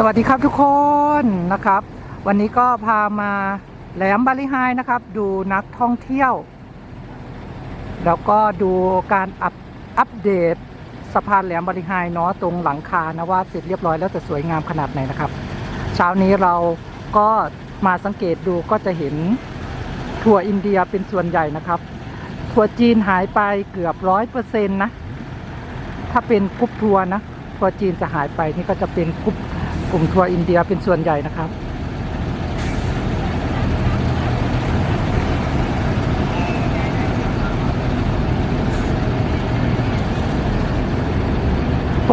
สวัสดีครับทุกคนนะครับ วันนี้ก็พามาแหลมบาลีไฮนะครับ ดูนักท่องเที่ยว แล้วก็ดูการอัปอัปเดตสะพานแหลมบาลีไฮเนาะตรงหลังคานะว่าเสร็จเรียบร้อยแล้วจะสวยงามขนาดไหนนะครับ เช้านี้เราก็มาสังเกตดูก็จะเห็นถั่วอินเดียเป็นส่วนใหญ่นะครับถั่วจีนหายไปเกือบร้อยเปอร์เซ็นต์นะ ถ้าเป็นกรุ๊ปทัวร์นะทัวร์จีนจะหายไปนี่ก็จะเป็นกรุ๊ป กลุ่มทัวร์อินเดียเป็นส่วนใหญ่นะครับ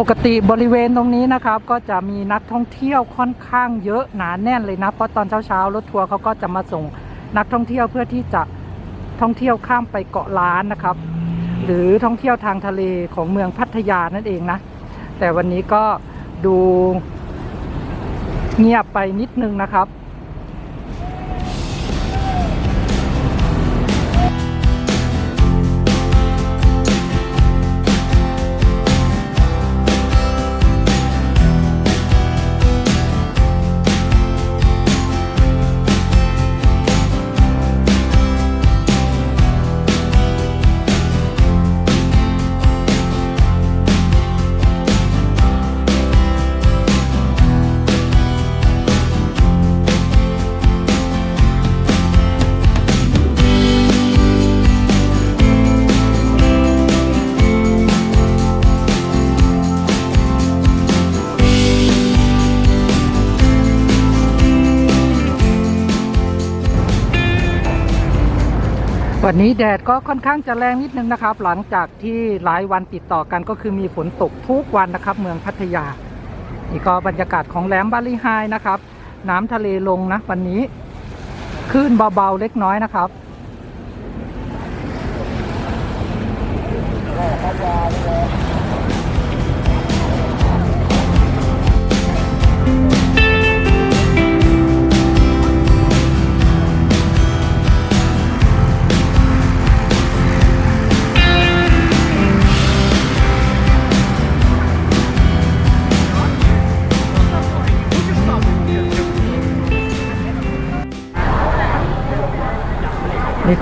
ปกติบริเวณตรงนี้นะครับ ก็จะมีนักท่องเที่ยวค่อนข้างเยอะหนาแน่นเลยนะ เพราะตอนเช้าๆรถทัวร์เขาก็จะมาส่งนักท่องเที่ยวเพื่อที่จะท่องเที่ยวข้ามไปเกาะล้านนะครับ หรือท่องเที่ยวทางทะเลของเมืองพัทยานั่นเองนะ แต่วันนี้ก็ดู เงียบไปนิดนึงนะครับ วันนี้แดดก็ค่อนข้างจะแรงนิดนึงนะครับ หลังจากที่หลายวันติดต่อกันก็คือมีฝนตกทุกวันนะครับ เมืองพัทยา นี่ก็บรรยากาศของแหลมบาลีไฮนะครับ น้ำทะเลลงนะวันนี้คลื่นเบาๆเล็กน้อยนะครับ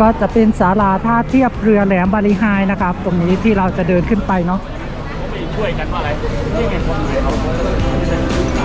ก็จะเป็นศาลาท่าเทียบเรือแหลมบาลีไฮนะครับ ตรงนี้ที่เราจะเดินขึ้นไปเนาะช่วยกันว่าอะไรนี่ไงคนไทยเขา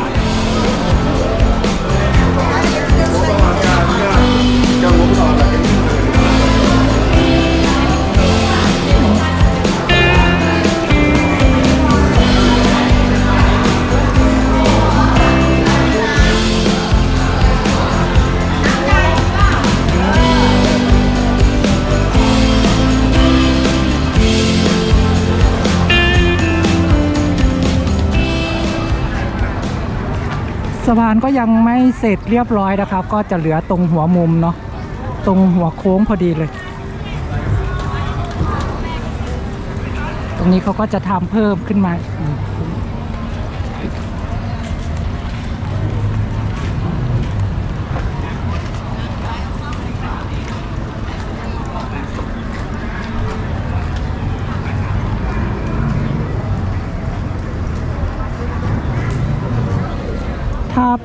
ะพานก็ยังไม่เสร็จเรียบร้อยนะครับ ก็จะเหลือตรงหัวมุมเนาะตรงหัวโค้งพอดีเลย ตรงนี้เขาก็จะทำเพิ่มขึ้นมา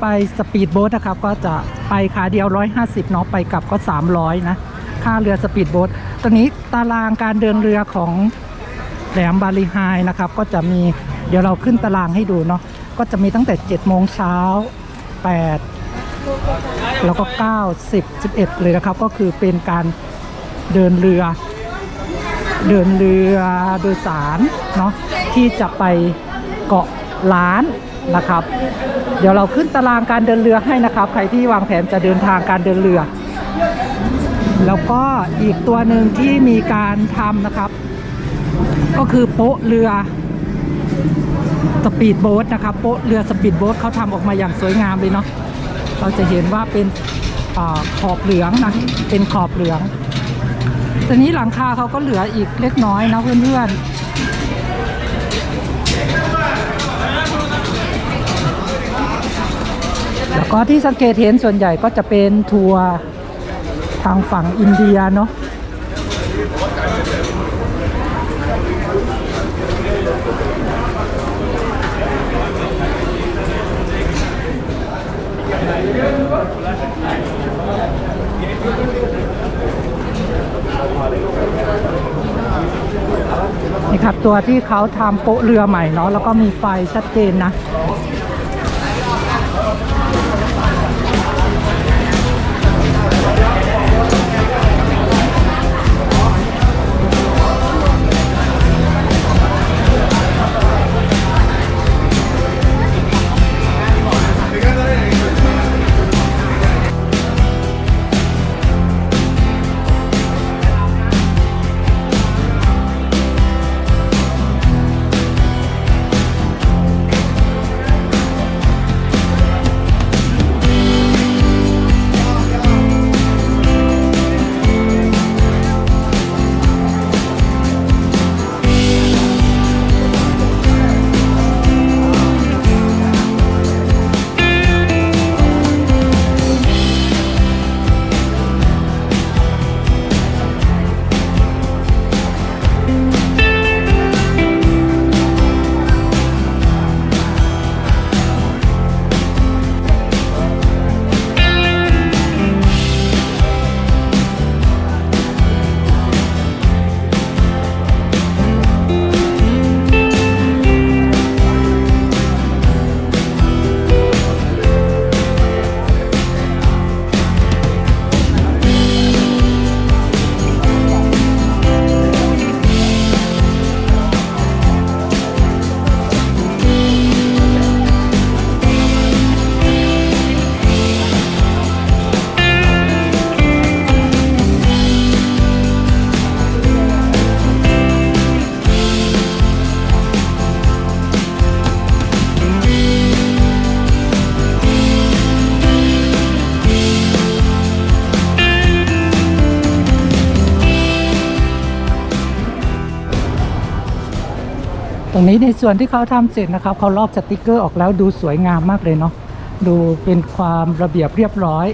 ไปสปีดโบ๊ทนะครับ ก็จะไปขาเดียว 150เนาะไปกลับก็ 300 นะ ค่าเรือสปีดโบ๊ทตอนนี้ตารางการเดินเรือของแหลมบาลีไฮนะครับ ก็จะมีเดี๋ยวเราขึ้นตารางให้ดูเนาะก็จะมีตั้งแต่7โมงเช้า8 แล้วก็ 9 10 11 เลยนะครับ ก็คือเป็นการเดินเรือ เดินเรือโดยสารเนาะที่จะไปเกาะล้านนะครับ ดี๋ยวเราขึ้นตารางการเดินเรือให้นะครับ ใครที่วางแผนจะเดินทางการเดินเรือ แล้วก็อีกตัวหนึ่งที่มีการทำนะครับ ก็คือโป๊ะเรือสปีดโบ๊ทนะครับโป๊ะเรือสปีดโบ๊ทเขาทำออกมาอย่างสวยงามเลยเนาะเราจะเห็นว่าเป็นอขอบเหลืองนะเป็นขอบเหลืองตอนนี้หลังคาเขาก็เหลืออีกเล็กน้อยนะเพื่อนๆ ก็ที่สังเกตเห็นส่วนใหญ่ก็จะเป็นทัวร์ทางฝั่งอินเดียเนาะนี่ครับตัวที่เขาทำโปะเรือใหม่เนาะแล้วก็มีไฟชัดเจนนะ ตรงนี้ในส่วนที่เขาทำเสร็จนะครับเขาลอกสติกเกอร์ออกแล้วดูสวยงามมากเลยเนาะดูเป็นความระเบียบเรียบร้อย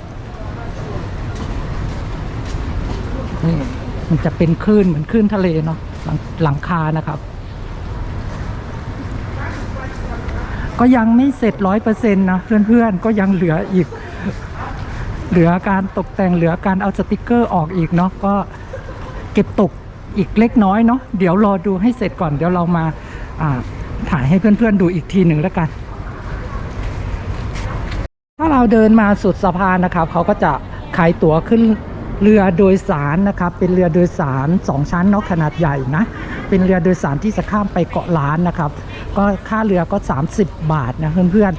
นี่มันจะเป็นคลื่นเหมือนคลื่นทะเลเนาะหลังหลังคานะครับ ก็ยังไม่เสร็จร้อยเปอร์เซ็นต์นะเพื่อนๆก็ยังเหลืออีก เหลือการตกแต่งเหลือการเอาสติกเกอร์ออกอีกเนาะก็เก็บตกอีกเล็กน้อยเนาะเดี๋ยวรอดูให้เสร็จก่อนเดี๋ยวเรามา ถ่ายให้เพื่อนๆดูอีกทีหนึ่งแล้วกัน ถ้าเราเดินมาสุดสะพานนะครับ เขาก็จะขายตั๋วขึ้นเรือโดยสารนะครับ เป็นเรือโดยสารสองชั้นเนาะขนาดใหญ่นะ เป็นเรือโดยสารที่จะข้ามไปเกาะล้านนะครับ ก็ค่าเรือก็ 30 บาทนะเพื่อน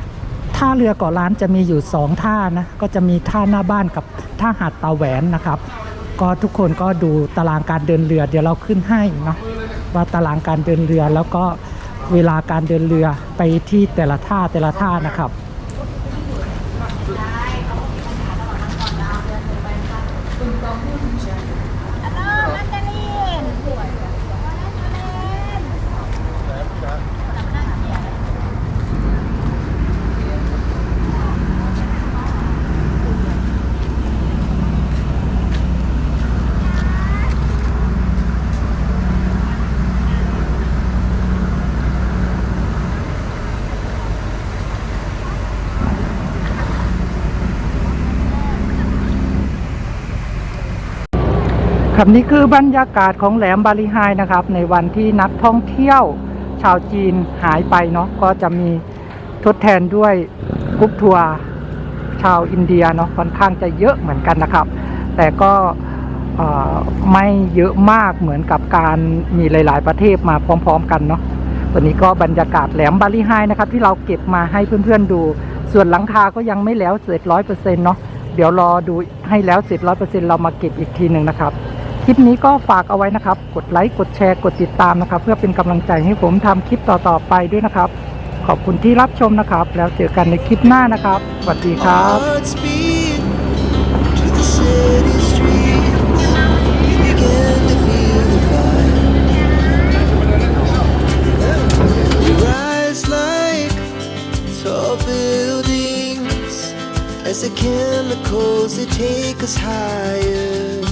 ๆท่าเรือเกาะล้านจะมีอยู่ 2 ท่านะ ก็จะมีท่าหน้าบ้านกับท่าหาดตาแหวนนะครับ ก็ทุกคนก็ดูตารางการเดินเรือเดี๋ยวเราขึ้นให้เนาะ ว่าตารางการเดินเรือแล้วก็เวลาการเดินเรือไปที่แต่ละท่าแต่ละท่านะครับ ครับนี่คือบรรยากาศของแหลมบาลีไฮนะครับ ในวันที่นักท่องเที่ยวชาวจีนหายไปเนาะก็จะมีทดแทนด้วยกรุ๊ปทัวร์ชาวอินเดียเนาะค่อนข้างจะเยอะเหมือนกันนะครับ แต่ก็ไม่เยอะมากเหมือนกับการมีหลาย ๆ ประเทศมาพร้อม ๆ กันเนาะวันนี้ก็บรรยากาศแหลมบาลีไฮนะครับ ที่เราเก็บมาให้เพื่อน ๆ ดู ส่วนหลังคาก็ยังไม่แล้วเสร็จร้อยเปอร์เซ็นต์เนาะเดี๋ยวรอดูให้แล้วเสร็จร้อยเปอร์เซ็นต์เรามาเก็บอีกทีหนึ่งนะครับ คลิปนี้ก็ฝากเอาไว้นะครับ กดไลค์ กดแชร์ กดติดตามนะครับ เพื่อเป็นกำลังใจให้ผมทำคลิปต่อๆไปด้วยนะครับ ขอบคุณที่รับชมนะครับ แล้วเจอกันในคลิปหน้านะครับ สวัสดีครับ buildings as the chemicals they take us higher.